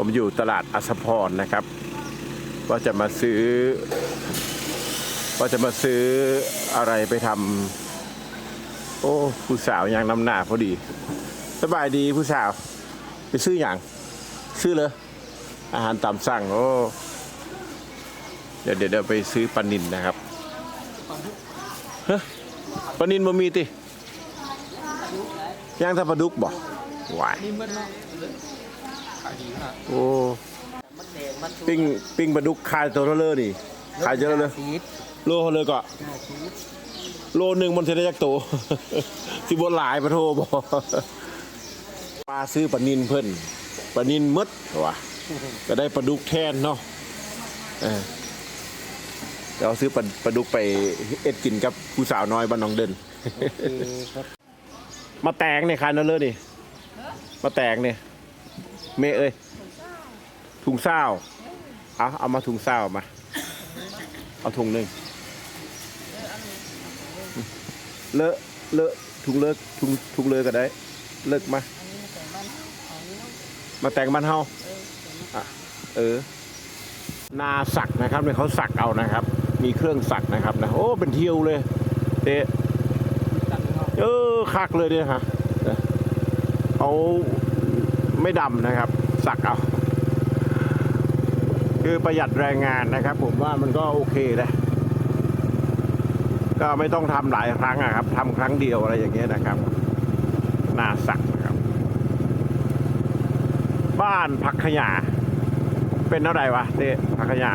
ผมอยู่ตลาดอัสพรนะครับ ว่าจะมาซื้อ ว่าจะมาซื้ออะไรไปทำโอ้ผู้สาวยังนำหน้าพอดี สบายดีผู้สาว ไปซื้ออย่างซื้อเลยอาหารตามสั่งโอ้เดี๋ยวเดี๋ยวไปซื้อปลานินนะครับฮะปลานินบ่มีติย่างถ้าปลาดุกบ่หวายาะขายดีขนาดโอ้มันแดงมันปิ้งปิ้งปลาดุกขายตัวเท่าเลยนี่ขายเยอะเลยชีสโลเท่าเลยก็หน้าชีสโลหนึ่งมันจะได้จักโตสิบนหลายปะโทบอมาซื้อปลานินเพิ่นปลานินหมดว่ะก็ได้ปลาดุกแทนเนาะเออเดี๋ยวเอาซื้อปลาปลาดุกไปเอ็ดกินกับผู้สาวน้อยบ้านหน้องเดินโอเคครับมาแตงเนี่ยคันนั่นเลยนี่มาแตงเนี่ย เมเอ้ยถุงเศร้าเอาเอามาถุงเศร้ามา เอาถุงหนึ่งเลอะเลอะถุงเลอะถุงถุงเลอะก็ได้ เลิกมา มาแต่งบ้านเฮาเออ นาสักนะครับเนี่ยเขาสักเอานะครับ มีเครื่องสักนะครับนะโอ้เป็นเที่ยวเลยเตะเนาะเออคักเลยเนี่ยฮะเอา ไม่ดำนะครับ สักเอา คือประหยัดแรงงานนะครับ ผมว่ามันก็โอเคนะก็ไม่ต้องทำหลายครั้งอะครับทำครั้งเดียวอะไรอย่างเงี้ยนะครับน่าสักนะครับ บ้านพักขยะเป็นเท่าไหร่วะเต้พักขยะ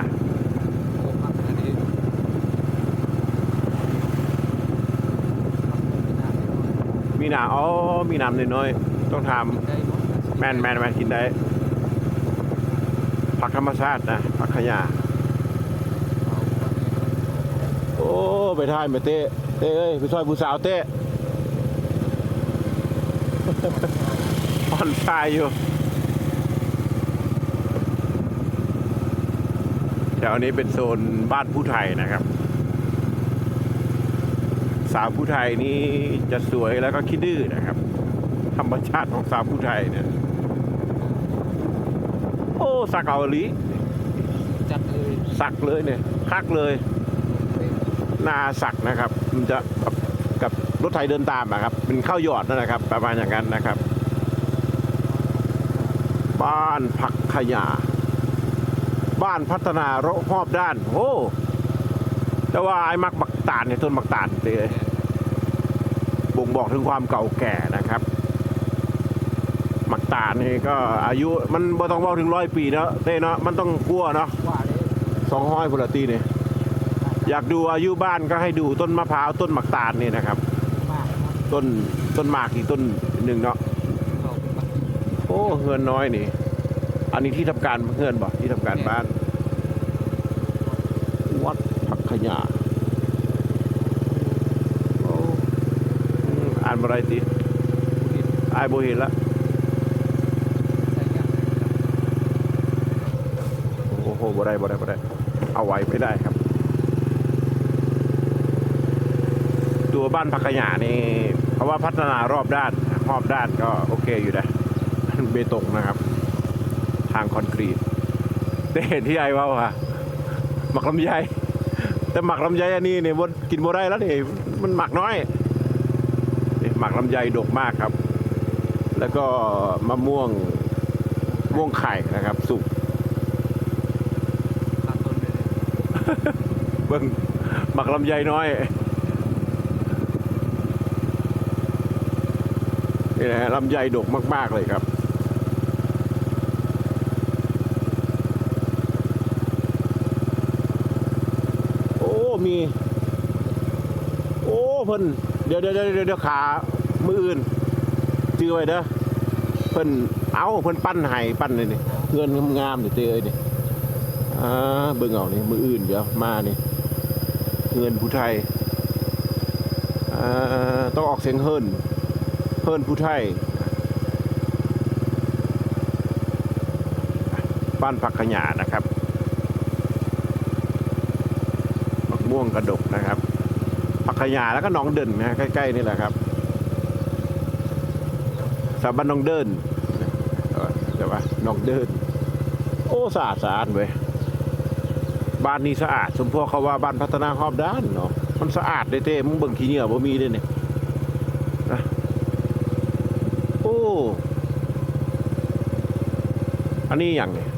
โอ้มาอันนี้มีหนาอ๋อมีน้ำน้อยๆต้องทำ มดแม่นแม่นแม่นกินได้ ผักธรรมชาตินะ ผักขยะโอ้ ไปท่ายไปเต้เต้เอ้ย ไปซอยผู้สาวเต้ผ่อนคลายอยู่แถวนี้เป็นโซนบ้านผู้ไทยนะครับ สาวผู้ไทยนี่จะสวยแล้วก็คิดดื้อนะครับ ธรรมชาติของสาวผู้ไทยเนี่ย อ้สักเอาอีหลีจัดเลยสักเลยเนี่ยคักเลยหนาสักนะครับ มันจะกับกับรถไถเดินตามอะครับเป็นข้าวหยอดนั่นนะครับ ประมาณอย่างนั้นนะครับ บ้านผักขยาบ้านพัฒนารอบด้านโอ้แต่ว่าไอ้มักบักตาลเนี่ยต้นบักตาลเลยบ่งบอกถึงความเก่าแก่นะครับมัก ตาลนี่ก็อายุมันบ่ต้องบอกถึงร้อยปีเนาะเต้เนาะมันต้องกลัวเนาะสองห้อยพลตีนี่อยากดูอายุบ้านก็ให้ดูต้นมะพร้าวต้นหมักตาลนี่นะครับ ต้นต้นหมากอีกต้นหนึ่งเนาะโอ้เฮือนน้อยนี่ อันนี้ที่ทำการเฮือนบ่ที่ทำการบ้าน วัดผักขยาอ่านบ่ไรติอายบ่เห็นละ ใส่ยาง โอ้โห บ่ได้บ่ได้บ่ได้ เอาไว้ไม่ได้ครับ ตัวบ้านพักขยะนี่เขาะว่าพัฒนารอบด้านรอบด้านก็โอเคอยู่นะเบตงนะครับ ทางคอนกรีตได้เห็นที่ไอ้ว่าค่ะหมักลำไยแต่หมักลำไยอันนี้เนี่ยกินบ่ได้แล้วนี่มันหมักน้อยหมักลำไยดกมากครับ แล้วก็มะม่วงม่วงไข่นะครับ สุก ตามต้นเลย เบิ่งหมักลำไยน้อยนี่นะฮะลำไยดกมาก ๆ เลยครับโอ้มี โอ้เพิ่นเดี๋ยวเดี๋ยวเดี๋ยวเดี๋ยวขามืออื่นจื้อไว้เด้อเพิ่นเอาเพิ่นปั้นไห้ปั้นเลยนี่เงินงามๆนี่เต้เอ้ยนี่อ่าเบิ่งเอานี่มืออื่นเดี๋ยวมานี่ เงินผู้ไทยต้องออกเสียงเฮินเฮินผู้ไทยบ้านผักขยานะครับมะม่วงกระดกนะครับผักขยาแล้วก็หนองเดินนะใกล้ๆนี่แหละครับสาบันหนองเดินเดี๋ยวว่าหนองเดิน โอ้สะอาดสะอาดเว้ย บ้านนี้สะอาด สมพวกเขาว่าบ้านพัฒนาหอบด้านเนาะมันสะอาดได้เต้มึงเบิ่งขี้เหงื่อบ่มีเลยเนี่ยนะโอ้อันนี้อย่างเนี่ย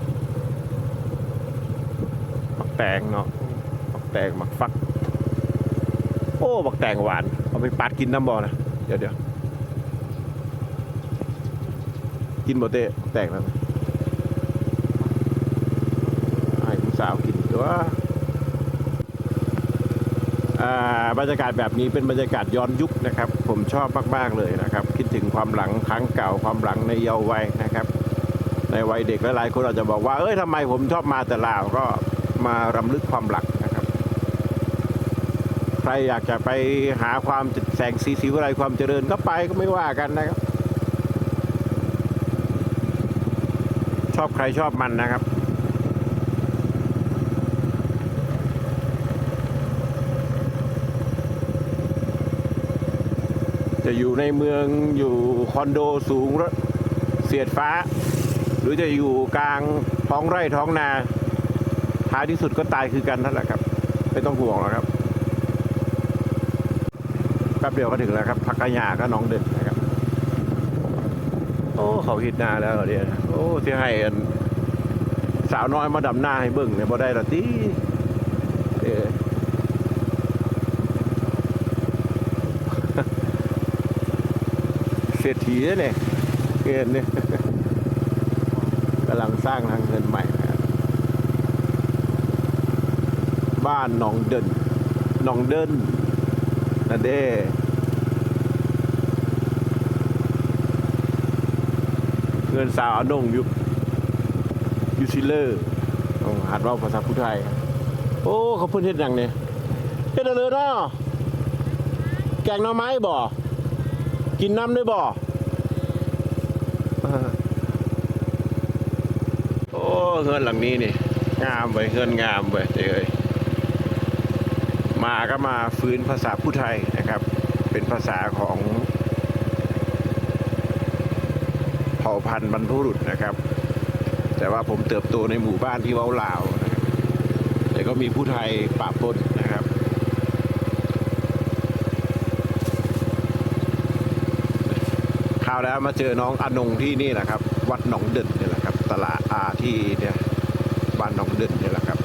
มักแตงเนาะมักแตงมักฟัก โอ้บักแตงหวาน เอาไปปัดกินน้ำบ่อนะเดี๋ยวเดี๋ยวกินบ่เต้แตงแล้วให้ผู้สาวกิน ตัวอ่าบรรยากาศแบบนี้เป็นบรรยากาศย้อนยุคนะครับ ผมชอบมาก ๆ เลยนะครับ คิดถึงความหลังครั้งเก่าความหลังในเยาว์วัยนะครับ ในวัยเด็กหลายๆคนอาจจะบอกว่า เอ้ยทำไมผมชอบมาแต่ลาวก็มารำลึกความหลังนะครับ ใครอยากจะไปหาความแสงสีสีวิไลความเจริญก็ไปก็ไม่ว่ากันนะครับ ชอบใครชอบมันนะครับ จะอยู่ในเมืองอยู่คอนโดสูงเสียดฟ้า หรือจะอยู่กลางท้องไร่ท้องนาท้ายที่สุดก็ตายคือกันนั่นแหละครับ ไม่ต้องห่วงหรอกครับแป๊บเดียวก็ถึงแล้วครับพักกะยาก็น้องเด่นนะครับโอ้เขาฮิตนาแล้วเหรอเนี่ยโอ้ที่ให้สาวน้อยมาดำหน้าให้เบิ่งเนี่ยบ่ได้ละตีเออ เศรษฐีเนี่ยเกินเนี่ยกำลังสร้างทางเงินใหม่นะบ้านหนองเดินหนองเดินนั่นเด้เงินสาวอนงยุยูซิเลอร์หัดว่าภาษาพุทธไทย โอ้ เขาเพิ่นเฮ็ดหยังเนี่ยเฮ็ดอะไรเนาะแกงหน่อไม้บ่ กินน้ำด้วยบ่เออโอ้เงินหลังนี้นี่ งามเว้ยเงินงามเว้ยเอ้ยมาก็มาฟื้นภาษาผู้ไทยนะครับ เป็นภาษาของเผ่าพันธุ์บรรพบุรุษนะครับ แต่ว่าผมเติบโตในหมู่บ้านที่เว้าลาวนะครับแต่ก็มีผู้ไทยปะปนนะครับ คราวแล้วมาเจอน้องอนงที่นี่แหละครับ วัดหนองเด่นนี่แหละครับ ตลาดอาที่เนี่ยบ้านหนองเด่นนี่แหละครับ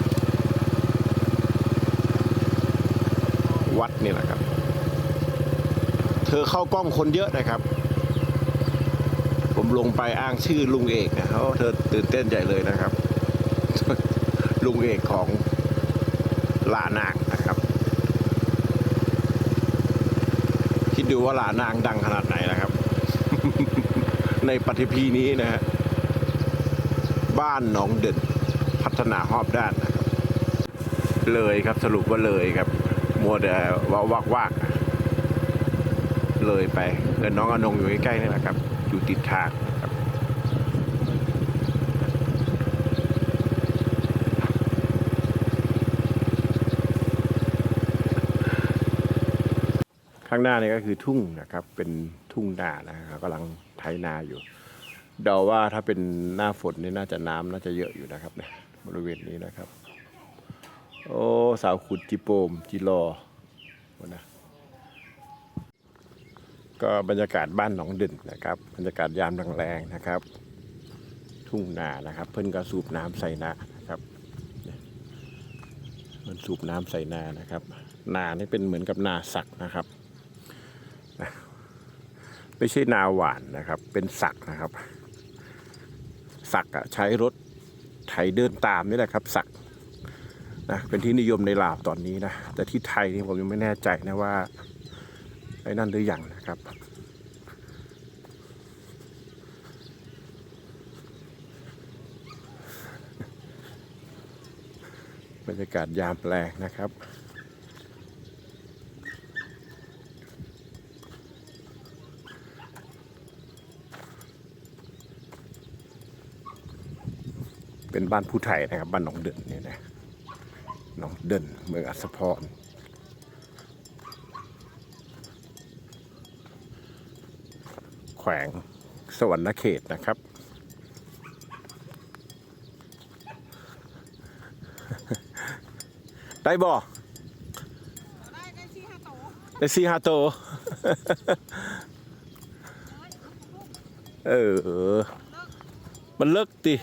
วัดนี่แหละครับ เธอเข้ากล้องคนเยอะนะครับ ผมลงไปอ้างชื่อลุงเอกนะเขาเธอตื่นเต้นใหญ่เลยนะครับ ลุงเอกของลานางนะครับ คิดดูว่าลานางดังขนาดไหนนะครับ ในปฏิพีนี้นะฮะบ้านหนองเด่นพัฒนาหอบด้านนะครับ เลยครับสรุปว่าเลยครับ มัวแต่ว่าวักวักเลยไปเงินน้องอนงอยู่ใกล้ๆนี่แหละครับ อยู่ติดทางครับข้างหน้านี่ก็คือทุ่งนะครับ เป็นทุ่งนานะครับกำลัง ไถนาอยู่เดาว่าถ้าเป็นหน้าฝนนี่น่าจะน้ำน่าจะเยอะอยู่นะครับเนี่ยบริเวณนี้นะครับ โอ้สาวขุดจิโปมจิรอวะนะก็บรรยากาศบ้านหนองเด่นนะครับ บรรยากาศยามแรงๆนะครับ ทุ่งนานะครับ เพิ่นก็สูบน้ำใส่นานะครับเนี่ยมันสูบน้ำใส่นานะครับ นานี่เป็นเหมือนกับนาสักนะครับ ไม่ใช่นาหวานนะครับ เป็นสักนะครับ สักอะใช้รถไถเดินตามนี่แหละครับ สักนะเป็นที่นิยมในลาวตอนนี้นะแต่ที่ไทยนี่ผมยังไม่แน่ใจนะว่าไอ้นั่นหรือยังนะครับบรรยากาศยามแรงนะครับ เป็นบ้านผู้ไทยนะครับ บ้านหนองเดินนี่นะหนองเดินเมืองอัศพรแขวงสวรรคเขตนะครับ ได้บ่ได้ได้ซีฮาโตได้ซีฮาโต เออ มันเลิกติ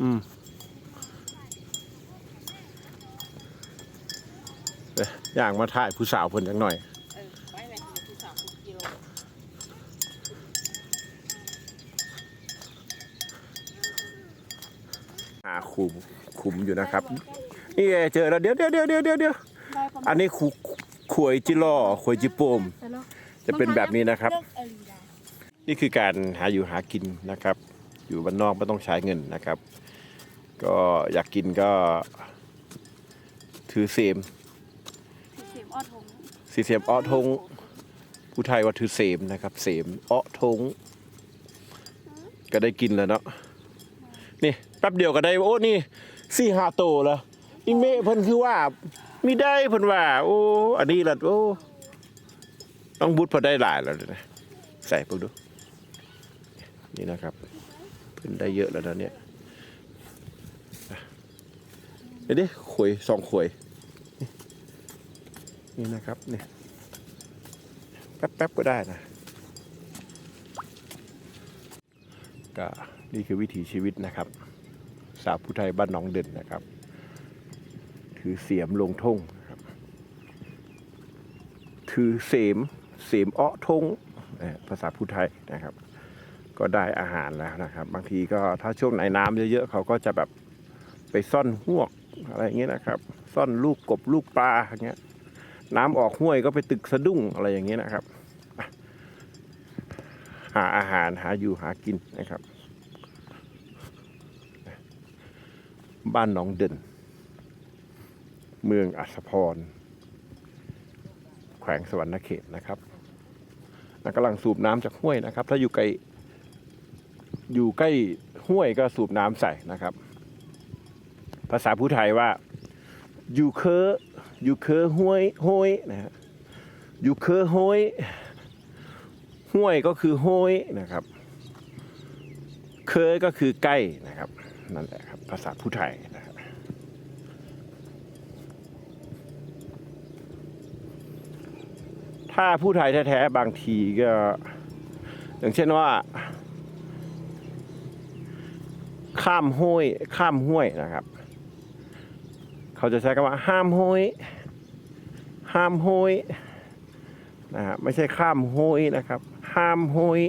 อืมเอ้ยย่างมาถ่ายผู้สาวเพิ่นจังหน่อยเออไว้เลยคือสามสิบกิโลหาคุมคุมอยู่นะครับ นี่ไงเจอแล้วเดี๋ยวเดี๋ยวเดี๋ยวเดี๋ยวเดี๋ยวเดี๋ยวอันนี้ขุขวยจิล่อขวยจิโปม จะเป็นแบบนี้นะครับ นี่คือการหาอยู่หากินนะครับ อยู่บ้านนอกไม่ต้องใช้เงินนะครับ ก็อยากกินก็ถือเสมเสียมอ้อทงสีเสียมอ้อทงผู้ไทยว่าถือเสมนะครับ เสมอ้อทงก็ได้กินแล้วเนาะนี่แป๊บเดียวก็ได้โอ้นี่สี่ห้าโตแล้วอีเมฆเพิ่นคือว่ามีได้เพิ่นว่า โอ้ อันนี้ละโอ้ต้องบุดพอได้หลายแล้วเดี๋ยวนะใส่พวกดู นี่นะครับ เพิ่นได้เยอะแล้วนะเนี่ยเดี๋ยวดิขวยสองขวย นี่นะครับเนี่ยแป๊บๆก็ได้นะก็นี่คือวิถีชีวิตนะครับ สาวผู้ไทยบ้านหนองเด่นนะครับ ถือเสียมลงทงครับถือเสมเสมอ้อทงภาษาผู้ไทยนะครับ ก็ได้อาหารแล้วนะครับ บางทีก็ถ้าช่วงไหนน้ำเยอะๆเขาก็จะแบบไปซ่อนหวกอะไรอย่างเงี้ยนะครับ ซ่อนลูกกบลูกปลาอย่างเงี้ย น้ำออกห้วยก็ไปตึกสะดุ้งอะไรอย่างเงี้ยนะครับ หาอาหารหาอยู่หากินนะครับ บ้านหนองเด่น เมืองอัศพร แขวงสวรรณเขตนะครับกำลังสูบน้ำจากห้วยนะครับ ถ้าอยู่ไกล อยู่ใกล้ห้วยก็สูบน้ำใส่นะครับ ภาษาผู้ไทยว่าอยู่เคออยู่เคอห้วยห้วยนะฮะอยู่เคอห้วยห้วยก็คือห้วยนะครับ เคยก็คือใกล้นะครับนั่นแหละครับภาษาผู้ไทยนะครับถ้าผู้ไทยแท้ๆบางทีก็ อย่างเช่นว่า ข้ามห้วยข้ามห้วยนะครับ เขาจะใช้คำว่าห้ามห้วยห้ามห้วยนะฮะไม่ใช่ข้ามห้วยนะครับ ห้ามห้วย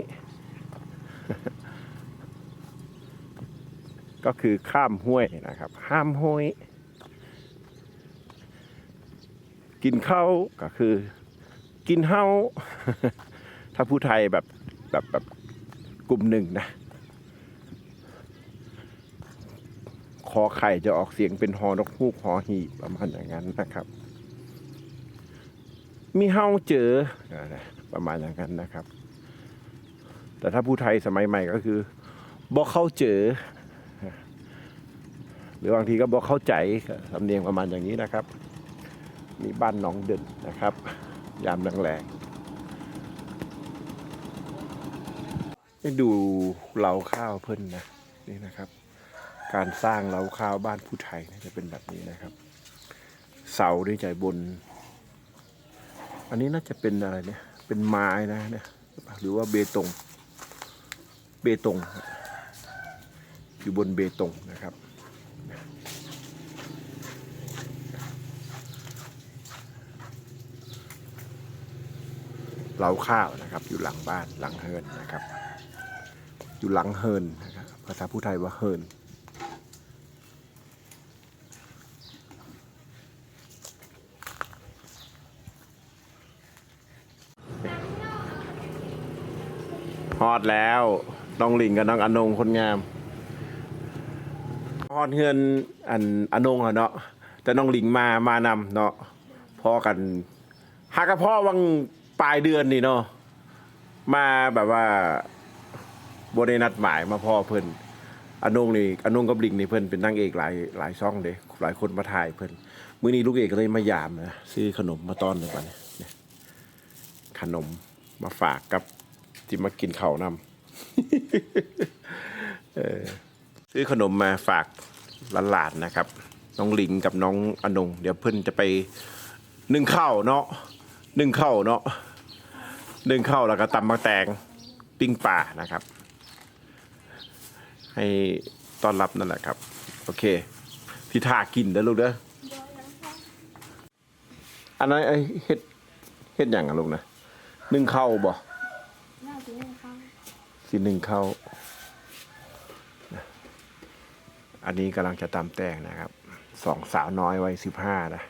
ก็คือข้ามห้วยนะครับ ห้ามห้วยกินข้าวก็คือ กินเฮ้าถ้าผู้ไทยแบบแบบแบบกลุ่มหนึ่งนะ คอไข่จะออกเสียงเป็นฮอนกฮูกฮอหีบประมาณอย่างนั้นนะครับ มีเฮาเจอประมาณอย่างนั้นนะครับ แต่ถ้าผู้ไทยสมัยใหม่ก็คือบอกเข้าเจอ หรือบางทีก็บอกเข้าใจสำเนียงประมาณอย่างนี้นะครับ มีบ้านหนองเด่นนะครับ ยามแรงๆให้ดูเหล่าข้าวเพิ่นนะนี่นะครับ การสร้างเล้าข้าวบ้านผู้ไทยนยจะเป็นแบบนี้นะครับ เสาด้วยใจบน อันนี้น่าจะเป็นอะไรเนี่ย เป็นไม้นะเนี่ยหรือว่าเบตง เบตง อยู่บนเบตงนะครับเล้าข้าวนะครับ อยู่หลังบ้านหลังเฮินนะครับ อยู่หลังเฮินนะครับภาษาผู้ไทยว่าเฮิน ฮอดแล้วน้องลิงกับน้องอนงคนงามฮอดเฮือนอันอนงอเนาะแต่น้องลิงมามานำเนาะพอกันหากพ่อวังปลายเดือนนี่เนาะมาแบบว่าบได้นัดหมายมาพ่อเพิ่นอนงนี่อนงกับลิงนี่เพิ่นเป็นนางเอกหลายหลายช่องเด้หลายคนมาถ่ายเพิ่นมื้อนี้ลูกเอกก็เลยมายามนะซื้อขนมมาต้อนเลยก่อนเนี่ยขนมมาฝากกับ ที่มากินข้าวนำซื้อขนมมาฝากหลานๆนะครับ น้องหลิงกับน้องอนง เดี๋ยวเพิ่อนจะไปนึ่งข้าวเนาะนึ่งข้าวเนาะนึ่งข้าวแล้วก็ตำมะแตงปิ้งป่านะครับ ให้ต้อนรับนั่นแหละครับ โอเคพี่ทากินเด้อลูกเด้ออันนั้นไอ้เฮ็ดเฮ็ดอย่างอะลูกนะนึ่งข้าวบ่ น่าจะเล่นข้าว สิหนึ่งเข้า อันนี้กำลังจะตำแต่งนะครับสองสาวน้อยวัยสิบห้านะ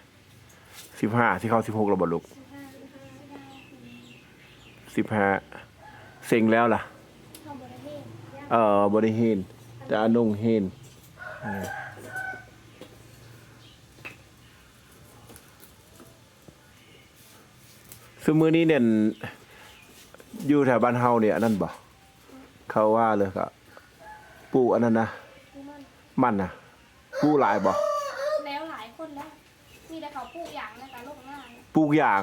สิบห้าที่เข้าสิบหกระบลูกสิบห้าเซ็งแล้วล่ะ เออบริเฮนแต่อนุ่งเฮนซึ่งมือนี้เนี่ยอยู่แถวบ้านเฮาเนี่ยนนั่นบ่ เขาว่าเลยก็ปลูกอันนั้นนะมันนะปลูกหลายบ่แล้วหลายคนแล้วมีแต่เขาปลูกอย่างในการโลกหน้าเนี่ยปลูกอย่าง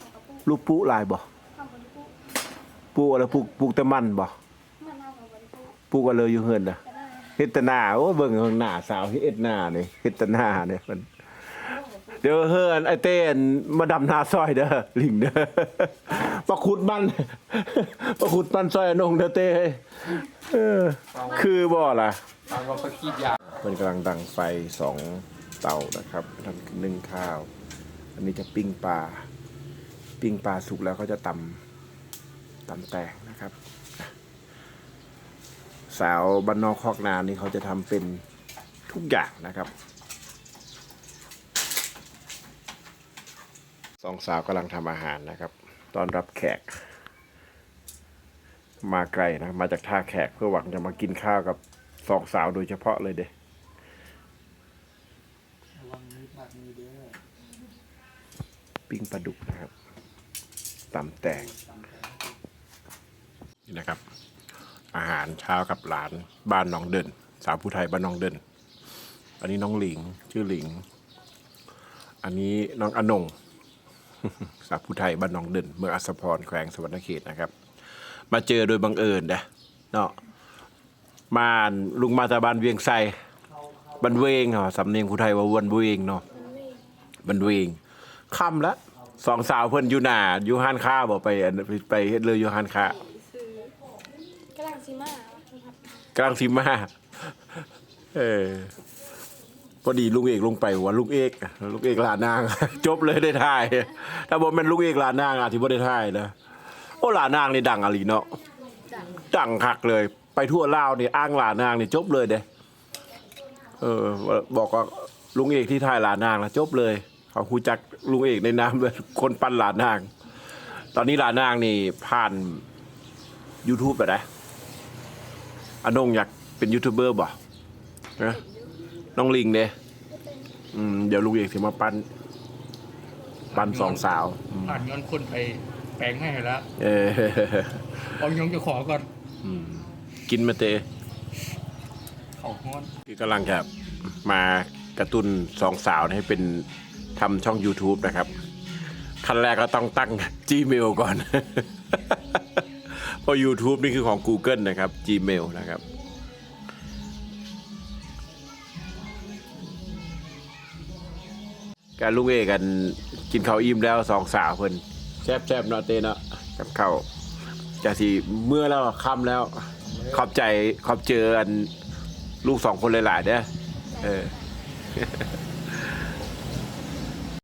เขาก็ปลูกลูกปลูกหลายบ่ทำบริปลูกปลูกอะไรปลูกปลูกแต่มันบ่มันเอากับบริปลูกปลูกอะไรอยู่เฮือนน่ะก็ได้เฮ็ดแตหน้าโอ้เบิ่งข้างหน้าสาวเฮ็ดหน้านี่เฮ็ดแตหน้าเนี่ยมันเดี๋ยวเฮือนไอ้เต้นมาดำนาซอยเด้อลิงเด้อ มาขุดมันมาขุดมันซอยอนงเด้อเต้เออคือบ่ล่ะฟังว่าเขาคิดยากมันกำลังดังไฟสองเตานะครับทำนึ่งข้าว อันนี้จะปิ้งปลา ปิ้งปลาสุกแล้วก็จะตำตำแตงนะครับ สาวบ้านนอกคอกนานี่เขาจะทำเป็นทุกอย่างนะครับ สองสาวกำลังทำอาหารนะครับ ตอนรับแขก มาไกลนะ มาจากท่าแขกเพื่อหวังจะมากินข้าวกับสองสาวโดยเฉพาะเลยเด้ระวังมีดมากมีเด้อปิ้งปลาดุกนะครับตำแตงนี่นะครับ อาหารเช้ากับหลานบ้านน้องเดิน สาวผู้ไทยบ้านน้องเดิน อันนี้น้องหลิง ชื่อหลิง อันนี้น้องอนง สาวผู้ไทยบ้านน้องเดินเมืองอัสสพรแขวงสวรรณเขตนะครับ มาเจอโดยบังเอิญนะเนาะมานลุงมาจากบ้านเวียงไซบันเวงเหรอสำเนียงผู้ไทยว่าวันเวงเนาะบันเวงค่ำแล้วสองสาวเพิ่นอยู่หน้าอยู่ห้านค้าบ่ไปอันไปไปเฮ็ดเลยอยู่ห้านค้ากำลังซีมาครับกำลังสิมาเออพ อดีลุงเอกลงไปว่าลุงเอกลุงเอกลานาง จบเลยได้ถ่าย ถ้าบ่แม่นลุงเอกลานางอาจสิบ่ได้ถ่ายนะโอ้ลานางนี่ดังอะลีเนาะดังคักเลย ไปทั่วลาวนี่อ้างลานางนี่จบเลยเด้เออ บอกว่าลุงเอกที่ถ่ายลานางนะจบเลย เขาคูจักลุงเอกในนามเลยคนปั้นลานาง ตอนนี้ลานางนี่ผ่าน YouTube ไปได้อนงอยากเป็นยูทูบเบอร์บ่นะ น้องลิงเด้อืมเดี๋ยวลุงเอกสิมาปั้นปั้นสองสาวอืมผ่านย้อนคนไปแปลงให้แล้วเออเอายงจะขอก่อนอืมกินมาเตเขาฮ้อนที่กำลังจะมากระตุ้นสองสาวให้เป็นทำช่อง YouTube นะครับ ขั้นแรกก็ต้องตั้ง Gmail ก่อน เพราะ YouTube นี่คือของ Google นะครับ Gmail นะครับ การลุงเอกันกินข้าวอิ่มแล้วสองสาวเพิ่นแซ่บแซบๆเนาะเต้เนาะกับข้าวจะสิเมื่อแล้วค่ำแล้ว ขอบใจขอบเจออันลูกสองคนหลายๆเด้อเออ